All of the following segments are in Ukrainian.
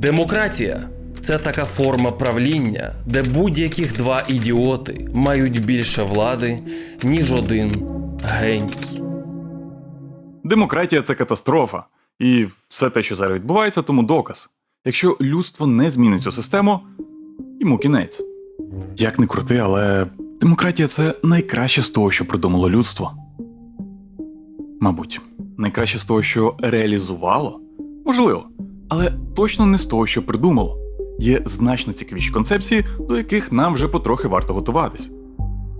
Демократія це така форма правління, де будь-яких два ідіоти мають більше влади, ніж один геній. Демократія це катастрофа. І все те, що зараз відбувається, тому доказ. Якщо людство не змінить цю систему, йому кінець. Як не крути, але демократія це найкраще з того, що придумало людство. Мабуть, найкраще з того, що реалізувало? Можливо, але точно не з того, що придумало. Є значно цікавіші концепції, до яких нам вже потрохи варто готуватись.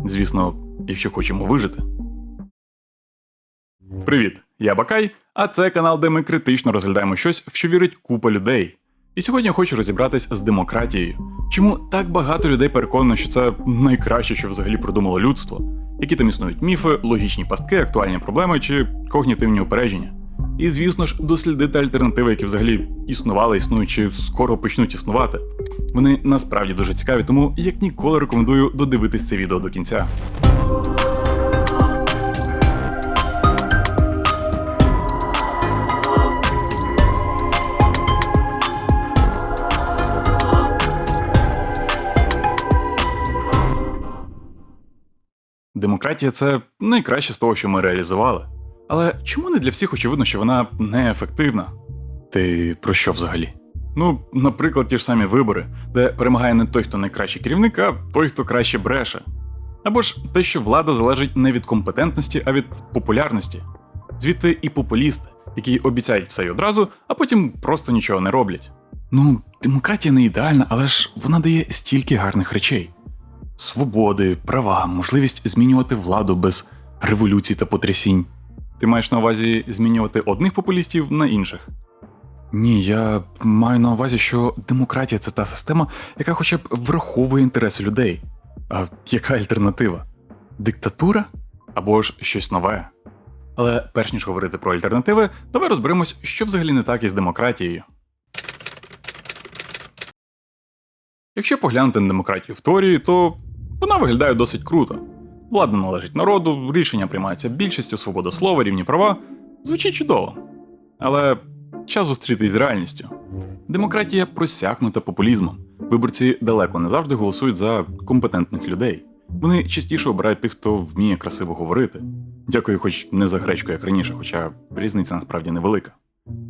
Звісно, якщо хочемо вижити. Привіт, я Бакай, а це канал, де ми критично розглядаємо щось, в що вірить купа людей. І сьогодні я хочу розібратись з демократією. Чому так багато людей переконано, що це найкраще, що взагалі придумало людство? Які там існують міфи, логічні пастки, актуальні проблеми чи когнітивні упередження? І звісно ж, дослідити альтернативи, які взагалі існували, існують чи скоро почнуть існувати. Вони насправді дуже цікаві, тому як ніколи рекомендую додивитись це відео до кінця. Демократія це найкраще з того, що ми реалізували. Але чому не для всіх очевидно, що вона неефективна? Ти про що взагалі? Ну, наприклад, ті ж самі вибори, де перемагає не той, хто найкращий керівник, а той, хто краще бреше. Або ж те, що влада залежить не від компетентності, а від популярності. Звідти і популісти, які обіцяють все й одразу, а потім просто нічого не роблять. Ну, демократія не ідеальна, але ж вона дає стільки гарних речей: свободи, права, можливість змінювати владу без революцій та потрясінь. Ти маєш на увазі змінювати одних популістів на інших? Ні, я маю на увазі, що демократія це та система, яка хоча б враховує інтереси людей. А яка альтернатива? Диктатура або ж щось нове? Але перш ніж говорити про альтернативи, давай розберемось, що взагалі не так із демократією. Якщо поглянути на демократію в теорії, то вона виглядає досить круто. Влада належить народу, рішення приймаються більшістю, свобода слова, рівні права. Звучить чудово. Але час зустрітись з реальністю. Демократія просякнута популізмом. Виборці далеко не завжди голосують за компетентних людей. Вони частіше обирають тих, хто вміє красиво говорити. Дякую, хоч не за гречку, як раніше, хоча різниця насправді невелика.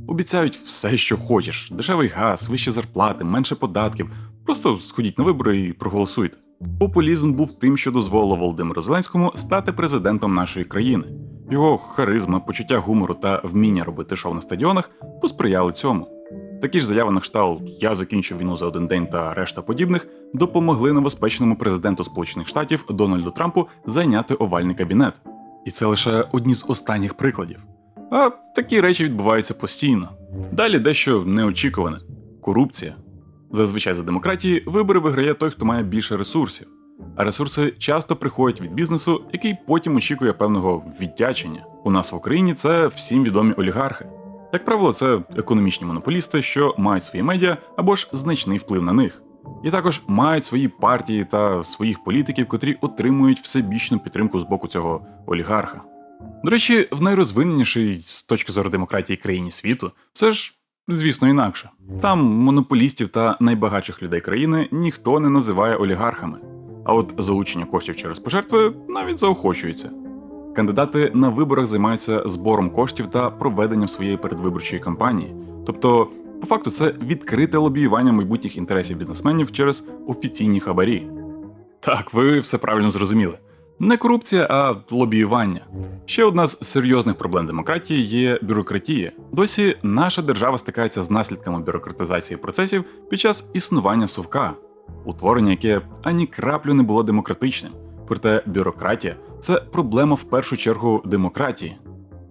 Обіцяють все, що хочеш: дешевий газ, вищі зарплати, менше податків. Просто сходіть на вибори і проголосуйте. Популізм був тим, що дозволило Володимиру Зеленському стати президентом нашої країни. Його харизма, почуття гумору та вміння робити шоу на стадіонах посприяли цьому. Такі ж заяви на кшталт Я закінчив війну за один день та решта подібних допомогли новоспеченому президенту Сполучених Штатів Дональду Трампу зайняти овальний кабінет. І це лише одні з останніх прикладів. А такі речі відбуваються постійно. Далі дещо неочікуване корупція. Зазвичай за демократії вибори виграє той, хто має більше ресурсів. А ресурси часто приходять від бізнесу, який потім очікує певного віддячення. У нас в Україні це всім відомі олігархи. Як правило, це економічні монополісти, що мають свої медіа або ж значний вплив на них. І також мають свої партії та своїх політиків, котрі отримують всебічну підтримку з боку цього олігарха. До речі, в найрозвиненішій з точки зору демократії країні світу все ж, звісно, інакше. Там монополістів та найбагатших людей країни ніхто не називає олігархами. А от залучення коштів через пожертви навіть заохочується. Кандидати на виборах займаються збором коштів та проведенням своєї передвиборчої кампанії. Тобто, по факту, це відкрите лобіювання майбутніх інтересів бізнесменів через офіційні хабарі. Так, ви все правильно зрозуміли. Не корупція, а лобіювання. Ще одна з серйозних проблем демократії є бюрократія. Досі наша держава стикається з наслідками бюрократизації процесів під час існування совка, утворення, яке ані краплю не було демократичним. Проте бюрократія це проблема в першу чергу демократії.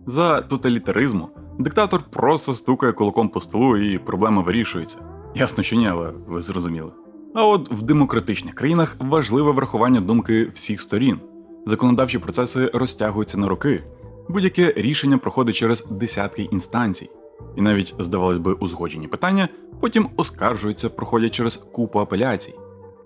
За тоталітаризму диктатор просто стукає кулаком по столу і проблема вирішується. Ясно, що ні, але ви зрозуміли. А от в демократичних країнах важливе врахування думки всіх сторін. Законодавчі процеси розтягуються на роки. Будь-яке рішення проходить через десятки інстанцій. І навіть, здавалось би, узгоджені питання потім оскаржуються, проходять через купу апеляцій.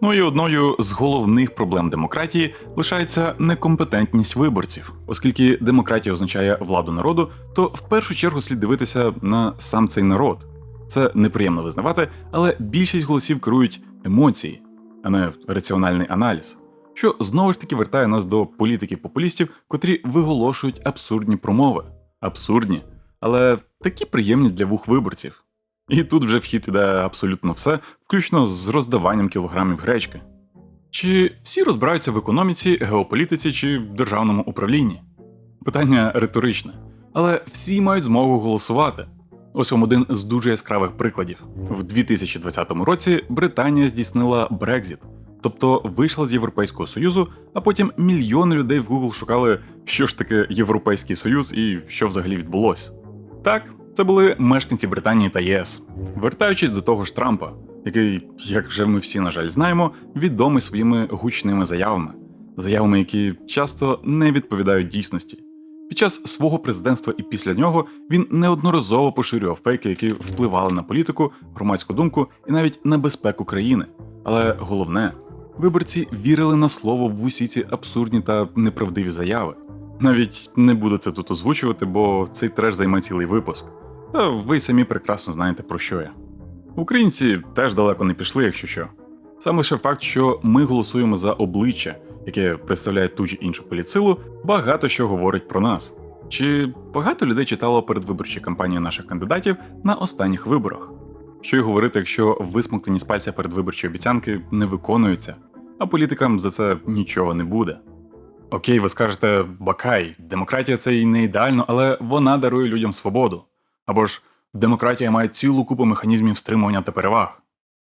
Ну і одною з головних проблем демократії лишається некомпетентність виборців, оскільки демократія означає владу народу, то в першу чергу слід дивитися на сам цей народ. Це неприємно визнавати, але більшість голосів керують емоції, а не раціональний аналіз. Що знову ж таки вертає нас до політиків-популістів, котрі виголошують абсурдні промови. Абсурдні, але такі приємні для вух виборців. І тут вже в хід іде абсолютно все, включно з роздаванням кілограмів гречки. Чи всі розбираються в економіці, геополітиці чи державному управлінні? Питання риторичне, але всі мають змогу голосувати. Ось вам один з дуже яскравих прикладів. В 2020 році Британія здійснила Брекзіт, тобто вийшла з Європейського Союзу, а потім мільйони людей в Google шукали, що ж таке Європейський Союз і що взагалі відбулось. Так, це були мешканці Британії та ЄС. Вертаючись до того ж Трампа, який, як вже ми всі, на жаль, знаємо, відомий своїми гучними заявами, заявами, які часто не відповідають дійсності. Під час свого президентства і після нього він неодноразово поширював фейки, які впливали на політику, громадську думку і навіть на безпеку країни. Але головне, виборці вірили на слово в усі ці абсурдні та неправдиві заяви. Навіть не буду це тут озвучувати, бо цей треш займе цілий випуск. Та ви самі прекрасно знаєте про що я. Українці теж далеко не пішли, якщо що. Сам лише факт, що ми голосуємо за обличчя, яке представляє ту чи іншу політсилу, багато що говорить про нас. Чи багато людей читало передвиборчі кампанії наших кандидатів на останніх виборах? Що й говорити, якщо висмоктані з пальця передвиборчі обіцянки не виконуються, а політикам за це нічого не буде. Окей, ви скажете, бакай, демократія це і не ідеально, але вона дарує людям свободу. Або ж демократія має цілу купу механізмів стримування та переваг.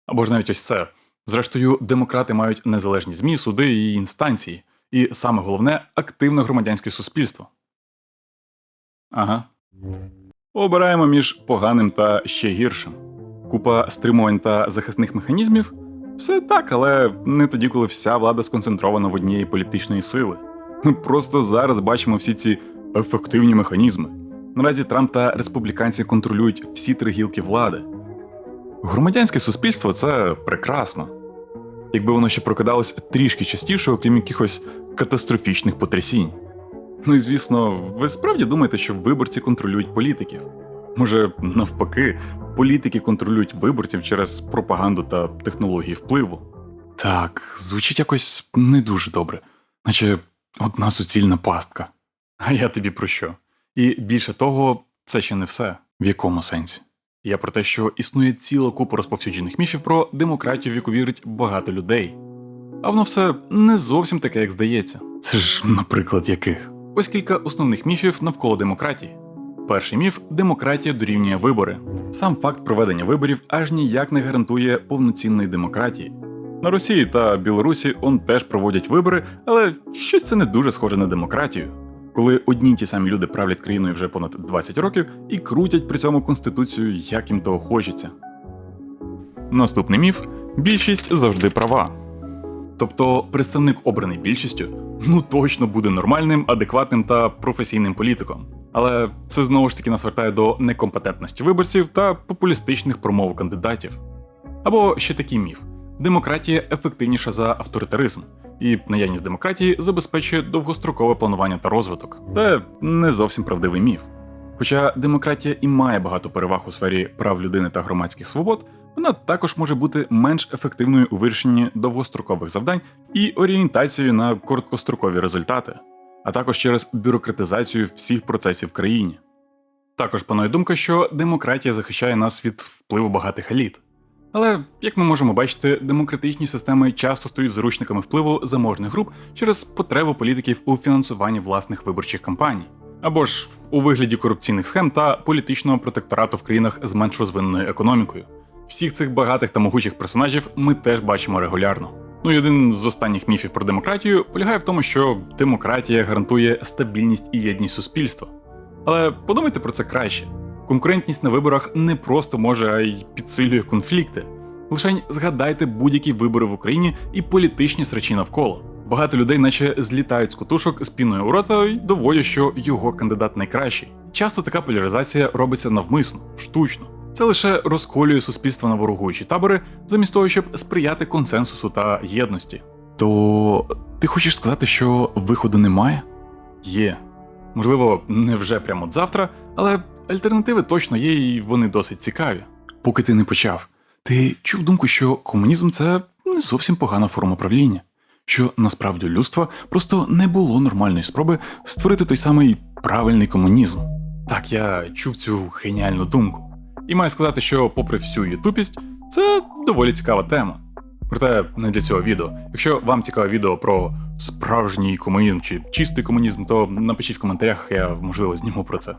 Або ж навіть ось це. Зрештою, демократи мають незалежні ЗМІ, суди і інстанції, і саме головне активне громадянське суспільство. Ага. Обираємо між поганим та ще гіршим. Купа стримувань та захисних механізмів все так, але не тоді, коли вся влада сконцентрована в однієї політичної сили. Ми просто зараз бачимо всі ці ефективні механізми. Наразі Трамп та республіканці контролюють всі три гілки влади. Громадянське суспільство це прекрасно. Якби воно ще прокидалось трішки частіше, окрім якихось катастрофічних потрясінь. Ну і звісно, ви справді думаєте, що виборці контролюють політиків? Може, навпаки, політики контролюють виборців через пропаганду та технології впливу? Так, звучить якось не дуже добре, наче одна суцільна пастка. А я тобі про що? І більше того, це ще не все. В якому сенсі? Я про те, що існує ціла купа розповсюджених міфів про демократію, в яку вірить багато людей. А воно все не зовсім таке, як здається. Це ж, наприклад, яких? Ось кілька основних міфів навколо демократії. Перший міф демократія дорівнює вибори. Сам факт проведення виборів аж ніяк не гарантує повноцінної демократії. На Росії та Білорусі он теж проводять вибори, але щось це не дуже схоже на демократію коли одні ті самі люди правлять країною вже понад 20 років і крутять при цьому конституцію, як їм того хочеться. Наступний міф більшість завжди права. Тобто представник, обраний більшістю, ну точно буде нормальним, адекватним та професійним політиком. Але це знову ж таки нас вертає до некомпетентності виборців та популістичних промов кандидатів. Або ще такий міф: демократія ефективніша за авторитаризм, і наявність демократії забезпечує довгострокове планування та розвиток. Це не зовсім правдивий міф. Хоча демократія і має багато переваг у сфері прав людини та громадських свобод, вона також може бути менш ефективною у вирішенні довгострокових завдань і орієнтацією на короткострокові результати, а також через бюрократизацію всіх процесів в країні. Також панує думка, що демократія захищає нас від впливу багатих еліт. Але, як ми можемо бачити, демократичні системи часто стають зручниками впливу заможних груп через потребу політиків у фінансуванні власних виборчих кампаній, або ж у вигляді корупційних схем та політичного протекторату в країнах з менш розвиненою економікою. Всіх цих багатих та могучих персонажів ми теж бачимо регулярно. Ну один з останніх міфів про демократію полягає в тому, що демократія гарантує стабільність і єдність суспільства. Але подумайте про це краще. Конкурентність на виборах не просто може, а й підсилює конфлікти. Лишень згадайте будь-які вибори в Україні і політичні срачі навколо. Багато людей, наче злітають з кутушок з піною у рота й доводять, що його кандидат найкращий. Часто така поляризація робиться навмисно, штучно. Це лише розколює суспільство на ворогуючі табори, замість того, щоб сприяти консенсусу та єдності. То ти хочеш сказати, що виходу немає? Є. Можливо, не вже прямо завтра, але альтернативи точно є і вони досить цікаві. поки ти не почав. Ти чув думку, що комунізм це не зовсім погана форма правління, що насправді людства просто не було нормальної спроби створити той самий правильний комунізм. Так, я чув цю геніальну думку. І маю сказати, що, попри всю її тупість, це доволі цікава тема. Проте не для цього відео. Якщо вам цікаве відео про справжній комунізм чи чистий комунізм, то напишіть в коментарях, я можливо зніму про це.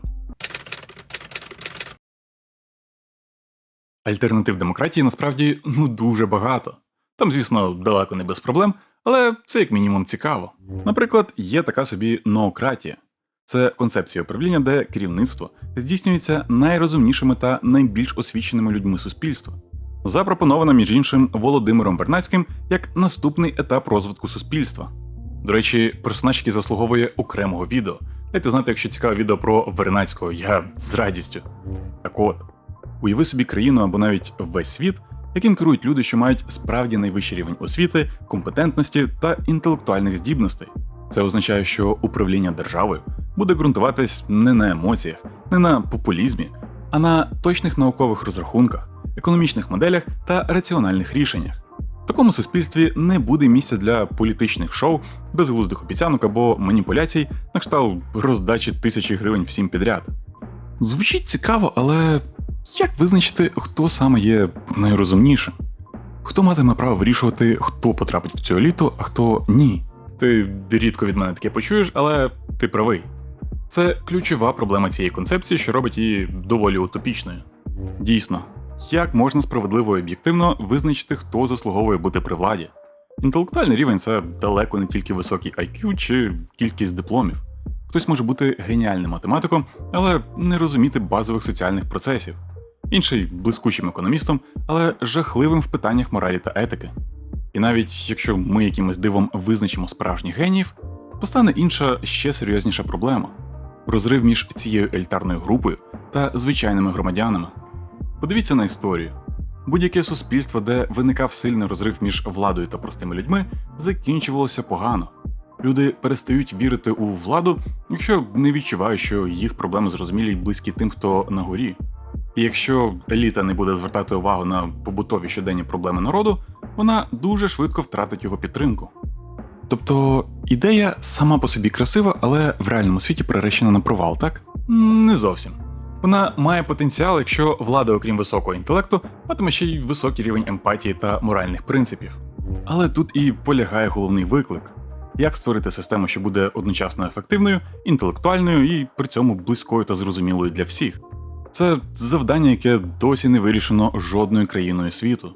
Альтернатив демократії насправді ну дуже багато. Там, звісно, далеко не без проблем, але це як мінімум цікаво. Наприклад, є така собі ноократія. Це концепція управління, де керівництво здійснюється найрозумнішими та найбільш освіченими людьми суспільства. Запропонована, між іншим, Володимиром Вернацьким як наступний етап розвитку суспільства. До речі, персонаж, який заслуговує окремого відео. Дайте знати, якщо цікаве відео про Вернацького, я з радістю. Так от, уяви собі країну або навіть весь світ, яким керують люди, що мають справді найвищий рівень освіти, компетентності та інтелектуальних здібностей. Це означає, що управління державою буде ґрунтуватись не на емоціях, не на популізмі, а на точних наукових розрахунках, економічних моделях та раціональних рішеннях. В такому суспільстві не буде місця для політичних шоу, безглуздих обіцянок або маніпуляцій на кшталт роздачі тисячі гривень всім підряд. Звучить цікаво, але як визначити, хто саме є найрозумнішим? Хто матиме право вирішувати, хто потрапить в цю еліту, а хто ні? Ти рідко від мене таке почуєш, але ти правий. Це ключова проблема цієї концепції, що робить її доволі утопічною. Дійсно, як можна справедливо і об'єктивно визначити, хто заслуговує бути при владі? Інтелектуальний рівень це далеко не тільки високий IQ чи кількість дипломів. Хтось може бути геніальним математиком, але не розуміти базових соціальних процесів. Інший блискучим економістом, але жахливим в питаннях моралі та етики. І навіть якщо ми якимось дивом визначимо справжніх геніїв, постане інша ще серйозніша проблема розрив між цією елітарною групою та звичайними громадянами. Подивіться на історію. Будь-яке суспільство, де виникав сильний розрив між владою та простими людьми, закінчувалося погано. Люди перестають вірити у владу, якщо не відчувають, що їх проблеми зрозумілі й близькі тим, хто на горі. І якщо еліта не буде звертати увагу на побутові щоденні проблеми народу, вона дуже швидко втратить його підтримку. Тобто ідея сама по собі красива, але в реальному світі приречена на провал, так? Не зовсім. Вона має потенціал, якщо влада, окрім високого інтелекту, матиме ще й високий рівень емпатії та моральних принципів. Але тут і полягає головний виклик: як створити систему, що буде одночасно ефективною, інтелектуальною і при цьому близькою та зрозумілою для всіх. Це завдання, яке досі не вирішено жодною країною світу.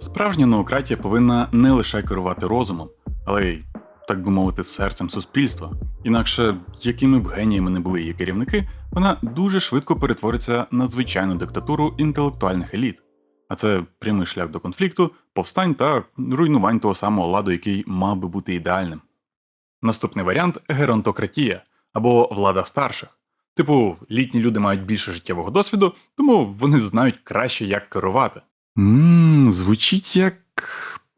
Справжня неократія повинна не лише керувати розумом, але й, так би мовити, серцем суспільства. Інакше, якими б геніями не були її керівники, вона дуже швидко перетвориться на звичайну диктатуру інтелектуальних еліт. А це прямий шлях до конфлікту, повстань та руйнувань того самого ладу, який мав би бути ідеальним. Наступний варіант геронтократія або влада старших. Типу, літні люди мають більше життєвого досвіду, тому вони знають краще, як керувати. Ммм, звучить як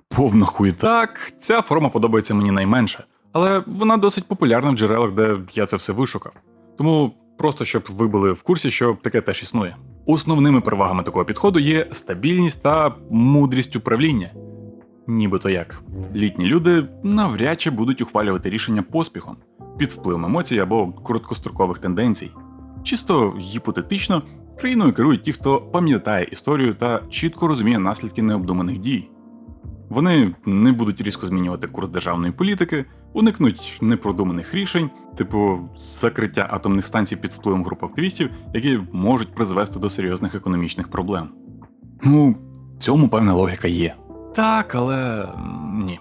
повна хуєта. Так, ця форма подобається мені найменше, але вона досить популярна в джерелах, де я це все вишукав. Тому просто щоб ви були в курсі, що таке теж існує. Основними перевагами такого підходу є стабільність та мудрість управління. Нібито як літні люди навряд чи будуть ухвалювати рішення поспіхом, під впливом емоцій або короткострокових тенденцій. Чисто гіпотетично, країною керують ті, хто пам'ятає історію та чітко розуміє наслідки необдуманих дій. Вони не будуть різко змінювати курс державної політики, уникнуть непродуманих рішень, типу закриття атомних станцій під впливом груп активістів, які можуть призвести до серйозних економічних проблем. Ну, в цьому певна логіка є. Так, але ні.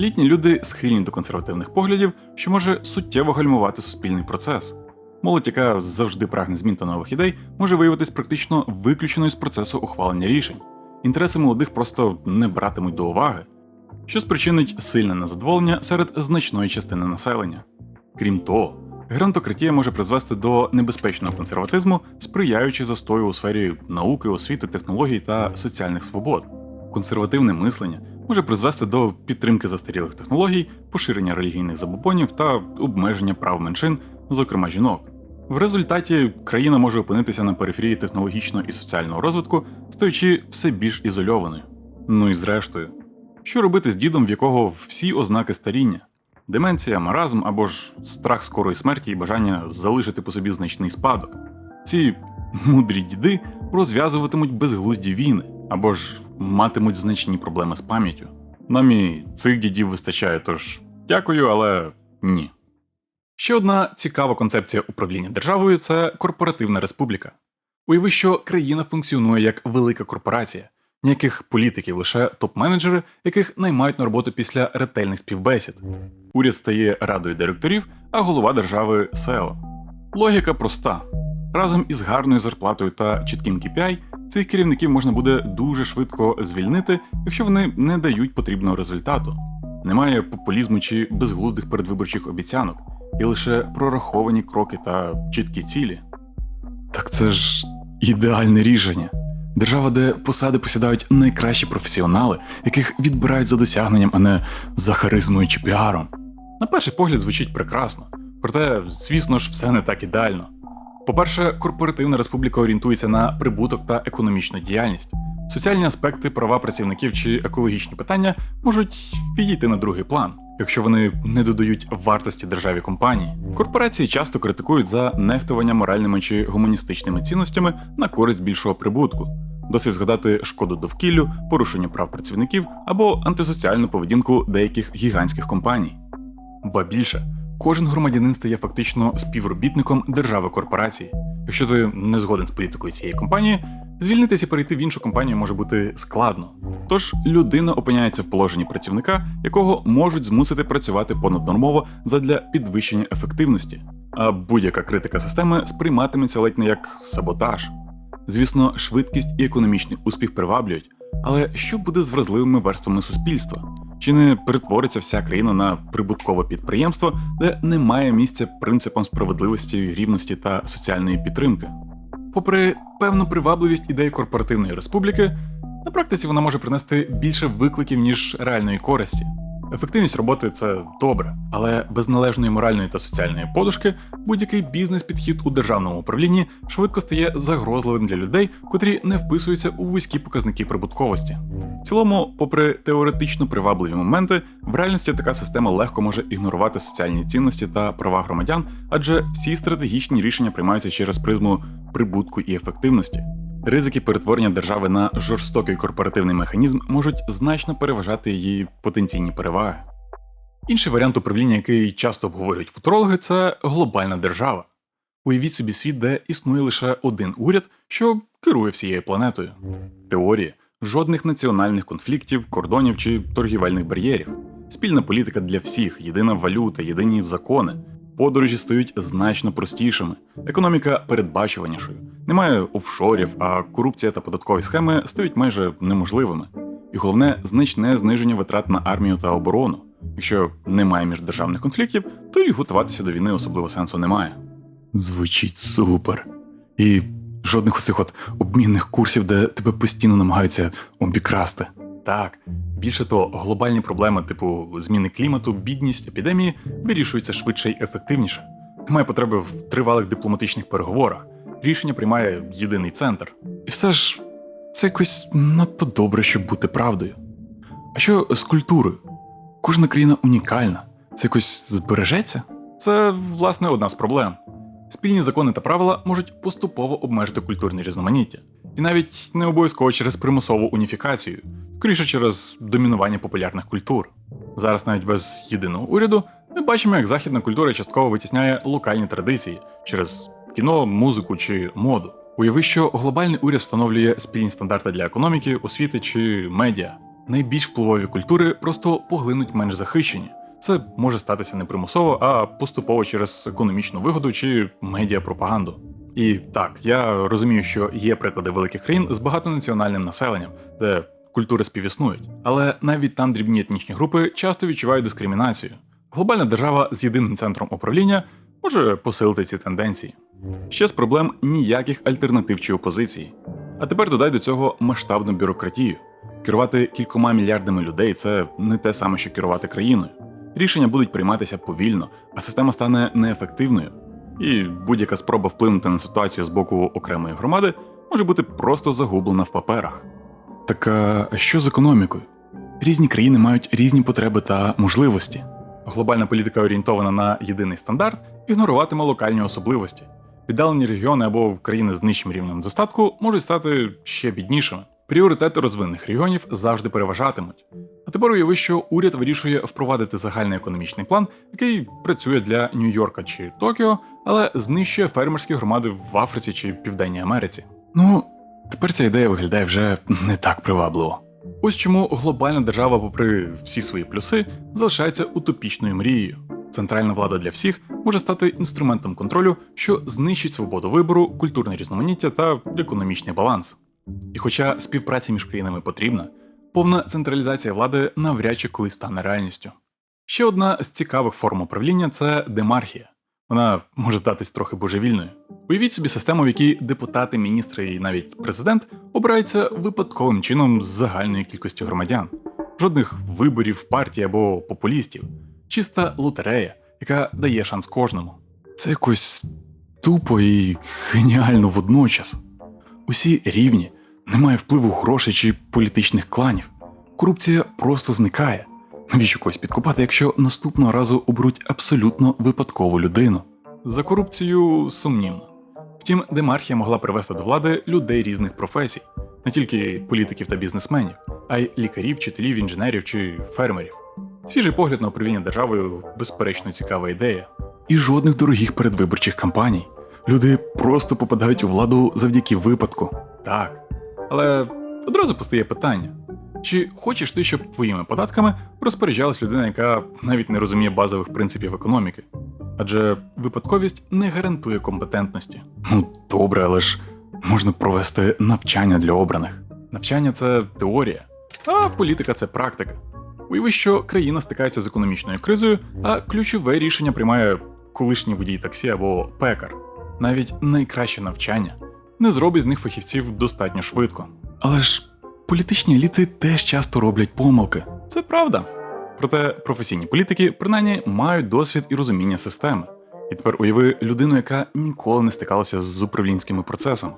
Літні люди схильні до консервативних поглядів, що може суттєво гальмувати суспільний процес. Молодь, яка завжди прагне змін та нових ідей, може виявитись практично виключеною з процесу ухвалення рішень. Інтереси молодих просто не братимуть до уваги, що спричинить сильне незадоволення серед значної частини населення. Крім того, грантократія може призвести до небезпечного консерватизму, сприяючи застою у сфері науки, освіти, технологій та соціальних свобод. Консервативне мислення може призвести до підтримки застарілих технологій, поширення релігійних забобонів та обмеження прав меншин, зокрема жінок. В результаті країна може опинитися на периферії технологічного і соціального розвитку, стаючи все більш ізольованою. Ну і зрештою, що робити з дідом, в якого всі ознаки старіння? Деменція, маразм або ж страх скорої смерті і бажання залишити по собі значний спадок. Ці мудрі діди розв'язуватимуть безглузді війни або ж матимуть значні проблеми з пам'яттю. Нам і цих дідів вистачає, тож дякую, але ні. Ще одна цікава концепція управління державою це корпоративна республіка. Уяви, що країна функціонує як велика корпорація, ніяких політиків, лише топ-менеджери, яких наймають на роботу після ретельних співбесід. Уряд стає радою директорів, а голова держави SEO. Логіка проста. Разом із гарною зарплатою та чітким KPI цих керівників можна буде дуже швидко звільнити, якщо вони не дають потрібного результату. Немає популізму чи безглуздих передвиборчих обіцянок, є лише прораховані кроки та чіткі цілі. Так це ж ідеальне рішення. Держава, де посади посідають найкращі професіонали, яких відбирають за досягненням, а не за харизмою чи піаром. На перший погляд звучить прекрасно, проте, звісно ж, все не так ідеально. По-перше, корпоративна республіка орієнтується на прибуток та економічну діяльність. Соціальні аспекти, права працівників чи екологічні питання можуть відійти на другий план, якщо вони не додають вартості державі компанії. Корпорації часто критикують за нехтування моральними чи гуманістичними цінностями на користь більшого прибутку. Досить згадати шкоду довкіллю, порушення прав працівників або антисоціальну поведінку деяких гігантських компаній. Ба більше, кожен громадянин стає фактично співробітником держави корпорації. Якщо ти не згоден з політикою цієї компанії, звільнитися і перейти в іншу компанію може бути складно. Тож людина опиняється в положенні працівника, якого можуть змусити працювати понаднормово задля підвищення ефективності. А будь-яка критика системи сприйматиметься ледь не як саботаж. Звісно, швидкість і економічний успіх приваблюють, але що буде з вразливими верствами суспільства? Чи не перетвориться вся країна на прибуткове підприємство, де немає місця принципам справедливості, рівності та соціальної підтримки? Попри певну привабливість ідеї корпоративної республіки, на практиці вона може принести більше викликів, ніж реальної користі. Ефективність роботи це добре, але без належної моральної та соціальної подушки будь-який бізнес-підхід у державному управлінні швидко стає загрозливим для людей, котрі не вписуються у вузькі показники прибутковості. В цілому, попри теоретично привабливі моменти, в реальності така система легко може ігнорувати соціальні цінності та права громадян, адже всі стратегічні рішення приймаються через призму прибутку і ефективності. Ризики перетворення держави на жорстокий корпоративний механізм можуть значно переважати її потенційні переваги. Інший варіант управління, який часто обговорюють футурологи, це глобальна держава. Уявіть собі світ, де існує лише один уряд, що керує всією планетою. Теорії жодних національних конфліктів, кордонів чи торгівельних бар'єрів, спільна політика для всіх, єдина валюта, єдині закони. Подорожі стають значно простішими, економіка передбачуванішою. Немає офшорів, а корупція та податкові схеми стають майже неможливими. І головне значне зниження витрат на армію та оборону. Якщо немає міждержавних конфліктів, то і готуватися до війни особливо сенсу немає. Звучить супер. І жодних оцих от обмінних курсів, де тебе постійно намагаються обікрасти. Так, більше того, глобальні проблеми, типу зміни клімату, бідність, епідемії, вирішуються швидше й ефективніше. Немає потреби в тривалих дипломатичних переговорах. Рішення приймає єдиний центр. І все ж це якось надто добре, щоб бути правдою. А що з культурою? Кожна країна унікальна. Це якось збережеться? Це, власне, одна з проблем. Спільні закони та правила можуть поступово обмежити культурне різноманіття, і навіть не обов'язково через примусову уніфікацію, скоріше через домінування популярних культур. Зараз навіть без єдиного уряду ми бачимо, як західна культура частково витісняє локальні традиції через кіно, музику чи моду. Уяви, що глобальний уряд встановлює спільні стандарти для економіки, освіти чи медіа. Найбільш впливові культури просто поглинуть менш захищені. Це може статися не примусово, а поступово через економічну вигоду чи медіапропаганду. І так, я розумію, що є приклади великих країн з багатонаціональним населенням, де культури співіснують, але навіть там дрібні етнічні групи часто відчувають дискримінацію. Глобальна держава з єдиним центром управління може посилити ці тенденції. Ще з проблем ніяких альтернатив чи опозиції. А тепер додай до цього масштабну бюрократію. Керувати кількома мільярдами людей це не те саме, що керувати країною. Рішення будуть прийматися повільно, а система стане неефективною. і будь-яка спроба вплинути на ситуацію з боку окремої громади може бути просто загублена в паперах. Так а що з економікою? Різні країни мають різні потреби та можливості. Глобальна політика орієнтована на єдиний стандарт, ігноруватиме локальні особливості. Віддалені регіони або країни з нижчим рівнем достатку можуть стати ще біднішими. Пріоритети розвинених регіонів завжди переважатимуть. А тепер уяви, що уряд вирішує впровадити загальний економічний план, який працює для Нью-Йорка чи Токіо, але знищує фермерські громади в Африці чи Південній Америці. Ну, тепер ця ідея виглядає вже не так привабливо. Ось чому глобальна держава, попри всі свої плюси, залишається утопічною мрією. Центральна влада для всіх може стати інструментом контролю, що знищить свободу вибору, культурне різноманіття та економічний баланс. І хоча співпраця між країнами потрібна, повна централізація влади навряд чи колись стане реальністю. Ще одна з цікавих форм управління це демархія. Вона може здатись трохи божевільною. Уявіть собі систему, в якій депутати, міністри і навіть президент обираються випадковим чином з загальної кількості громадян, жодних виборів партії або популістів, чиста лотерея, яка дає шанс кожному. Це якось тупо і геніально водночас. Усі рівні, немає впливу грошей чи політичних кланів. Корупція просто зникає. Навіщо когось підкопати, якщо наступного разу оберуть абсолютно випадкову людину? За корупцію сумнівно. Втім, демархія могла привести до влади людей різних професій, не тільки політиків та бізнесменів, а й лікарів, вчителів, інженерів чи фермерів. Свіжий погляд на управління державою безперечно цікава ідея. І жодних дорогих передвиборчих кампаній. Люди просто попадають у владу завдяки випадку. Так. Але одразу постає питання: чи хочеш ти, щоб твоїми податками розпоряджалась людина, яка навіть не розуміє базових принципів економіки? Адже випадковість не гарантує компетентності. Ну, добре, але ж можна провести навчання для обраних. Навчання це теорія, а політика це практика. Уяви, що країна стикається з економічною кризою, а ключове рішення приймає колишній водій таксі або пекар. Навіть найкраще навчання не зробить з них фахівців достатньо швидко. Але ж політичні еліти теж часто роблять помилки. Це правда. Проте професійні політики принаймні мають досвід і розуміння системи. І тепер уяви людину, яка ніколи не стикалася з управлінськими процесами.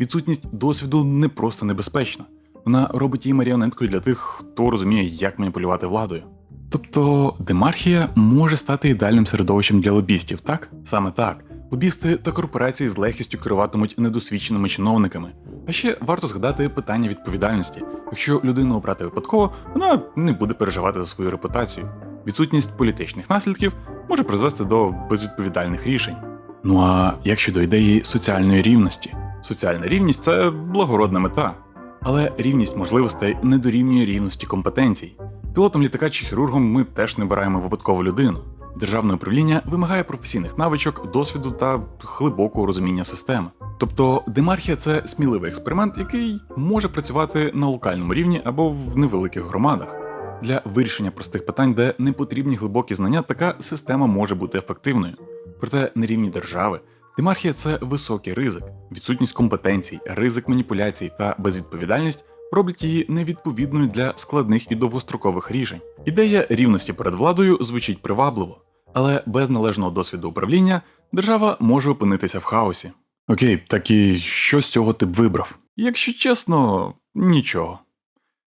Відсутність досвіду не просто небезпечна. Вона робить її маріонеткою для тих, хто розуміє, як маніпулювати владою. Тобто демархія може стати ідеальним середовищем для лобістів, так? Саме так. Лобісти та корпорації з легкістю керуватимуть недосвідченими чиновниками. А ще варто згадати питання відповідальності. Якщо людину обрати випадково, вона не буде переживати за свою репутацію. Відсутність політичних наслідків може призвести до безвідповідальних рішень. Ну а як щодо ідеї соціальної рівності? Соціальна рівність це благородна мета, але рівність можливостей не дорівнює рівності компетенцій. Пілотом літака чи хірургом ми теж не бираємо випадкову людину. Державне управління вимагає професійних навичок, досвіду та глибокого розуміння системи. Тобто демархія це сміливий експеримент, який може працювати на локальному рівні або в невеликих громадах. Для вирішення простих питань, де не потрібні глибокі знання, така система може бути ефективною. Проте на рівні держави демархія це високий ризик, відсутність компетенцій, ризик маніпуляцій та безвідповідальність роблять її невідповідною для складних і довгострокових рішень. Ідея рівності перед владою звучить привабливо, але без належного досвіду управління держава може опинитися в хаосі. Окей, так і що з цього ти б вибрав? Якщо чесно, нічого.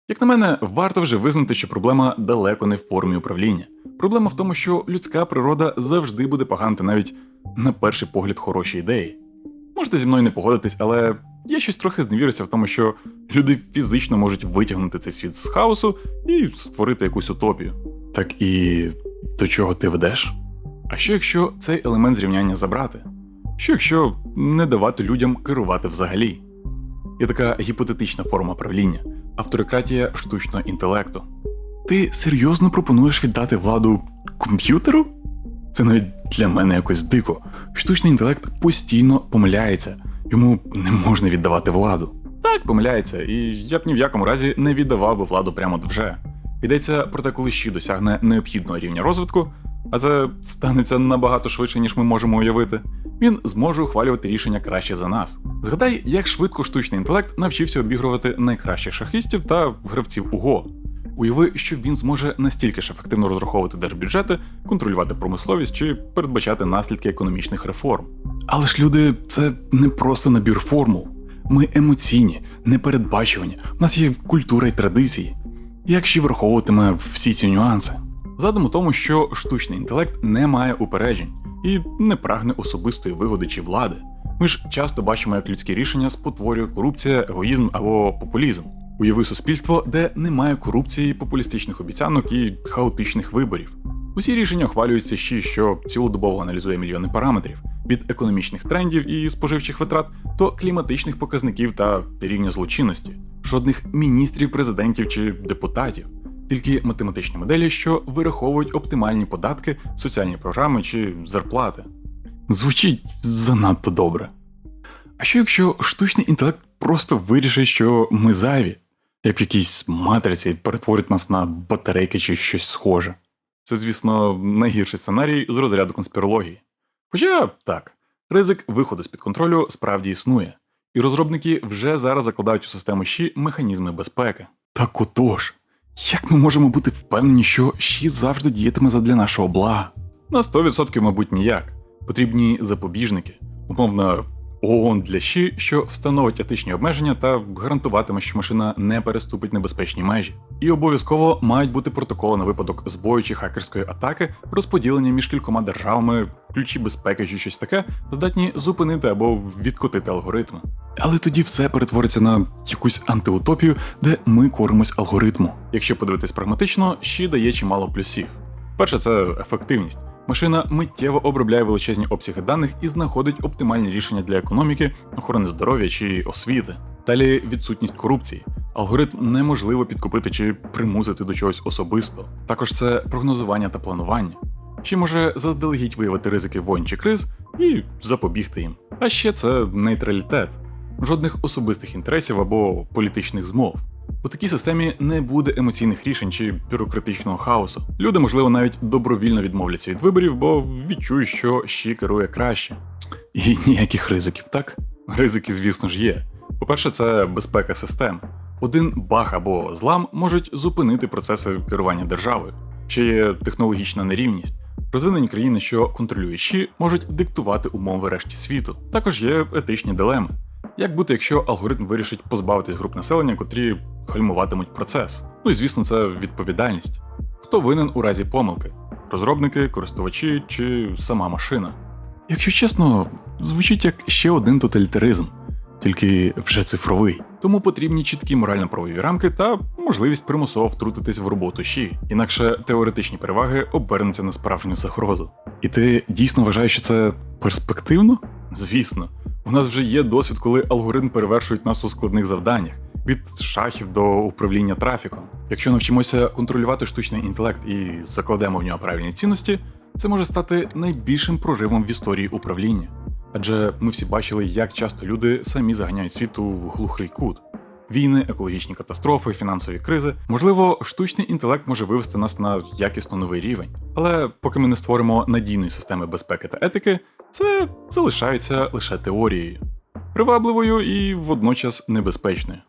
Як на мене, варто вже визнати, що проблема далеко не в формі управління. Проблема в тому, що людська природа завжди буде поганити навіть на перший погляд хороші ідеї. Можете зі мною не погодитись, але я щось трохи зневірився в тому, що люди фізично можуть витягнути цей світ з хаосу і створити якусь утопію. Так і до чого ти ведеш? А що якщо цей елемент зрівняння забрати? Що якщо не давати людям керувати взагалі? Є така гіпотетична форма правління авторикратія штучного інтелекту. Ти серйозно пропонуєш віддати владу комп'ютеру? Це навіть для мене якось дико. Штучний інтелект постійно помиляється, йому не можна віддавати владу. Так, помиляється, і я б ні в якому разі не віддавав би владу прямо от вже. Йдеться про те, коли ще досягне необхідного рівня розвитку, а це станеться набагато швидше, ніж ми можемо уявити. Він зможе ухвалювати рішення краще за нас. Згадай, як швидко штучний інтелект навчився обігрувати найкращих шахістів та гравців УГО. Уяви, що він зможе настільки ж ефективно розраховувати держбюджети, контролювати промисловість чи передбачати наслідки економічних реформ. Але ж люди, це не просто набір формул. Ми емоційні, непередбачувані, в нас є культура й традиції. Як ще враховуватиме всі ці нюанси? Задум у тому, що штучний інтелект не має упереджень і не прагне особистої вигоди чи влади. Ми ж часто бачимо, як людські рішення спотворює корупція, егоїзм або популізм. Уяви суспільство, де немає корупції, популістичних обіцянок і хаотичних виборів. Усі рішення ухвалюються ще, що цілодобово аналізує мільйони параметрів від економічних трендів і споживчих витрат до кліматичних показників та рівня злочинності. Жодних міністрів, президентів чи депутатів, тільки математичні моделі, що вираховують оптимальні податки, соціальні програми чи зарплати. Звучить занадто добре. А що якщо штучний інтелект просто вирішить, що ми зайві, як в якійсь матриці перетворить нас на батарейки чи щось схоже? Це, звісно, найгірший сценарій з розряду конспірології. Хоча так, ризик виходу з-під контролю справді існує, і розробники вже зараз закладають у систему ЩІ механізми безпеки. Так отож, як ми можемо бути впевнені, що ЩІ завжди діятиме задля нашого блага? На 100% мабуть ніяк. Потрібні запобіжники, умовно ООН для ЩІ, що встановить етичні обмеження та гарантуватиме, що машина не переступить небезпечні межі. І обов'язково мають бути протоколи на випадок збою чи хакерської атаки, розподілені між кількома державами, ключі безпеки чи щось таке, здатні зупинити або відкотити алгоритми. Але тоді все перетвориться на якусь антиутопію, де ми коримось алгоритму. Якщо подивитись прагматично, ще дає чимало плюсів. Перше, це ефективність. Машина миттєво обробляє величезні обсяги даних і знаходить оптимальні рішення для економіки, охорони здоров'я чи освіти. Далі відсутність корупції. Алгоритм неможливо підкупити чи примусити до чогось особисто. Також це прогнозування та планування. Чи може заздалегідь виявити ризики воїн чи криз і запобігти їм. А ще це нейтралітет, жодних особистих інтересів або політичних змов. У такій системі не буде емоційних рішень чи бюрократичного хаосу. Люди, можливо, навіть добровільно відмовляться від виборів, бо відчують, що щі керує краще. І ніяких ризиків, так? Ризики, звісно ж, є. По-перше, це безпека систем. Один баг або злам можуть зупинити процеси керування державою. Ще є технологічна нерівність. Розвинені країни, що контролюють щі, можуть диктувати умови решті світу. Також є етичні дилеми. Як бути, якщо алгоритм вирішить позбавитись груп населення, котрі гальмуватимуть процес? Ну і звісно, це відповідальність. Хто винен у разі помилки? Розробники, користувачі чи сама машина? Якщо чесно, звучить як ще один тоталітаризм, тільки вже цифровий. Тому потрібні чіткі морально-правові рамки та можливість примусово втрутитись в роботу щі, інакше теоретичні переваги обернуться на справжню загрозу. І ти дійсно вважаєш, що це перспективно? Звісно, у нас вже є досвід, коли алгоритм перевершують нас у складних завданнях. Від шахів до управління трафіком. Якщо навчимося контролювати штучний інтелект і закладемо в нього правильні цінності, це може стати найбільшим проривом в історії управління. Адже ми всі бачили, як часто люди самі заганяють світ у глухий кут. Війни, екологічні катастрофи, фінансові кризи. Можливо, штучний інтелект може вивести нас на якісно новий рівень. Але поки ми не створимо надійної системи безпеки та етики, це залишається лише теорією, привабливою і водночас небезпечною.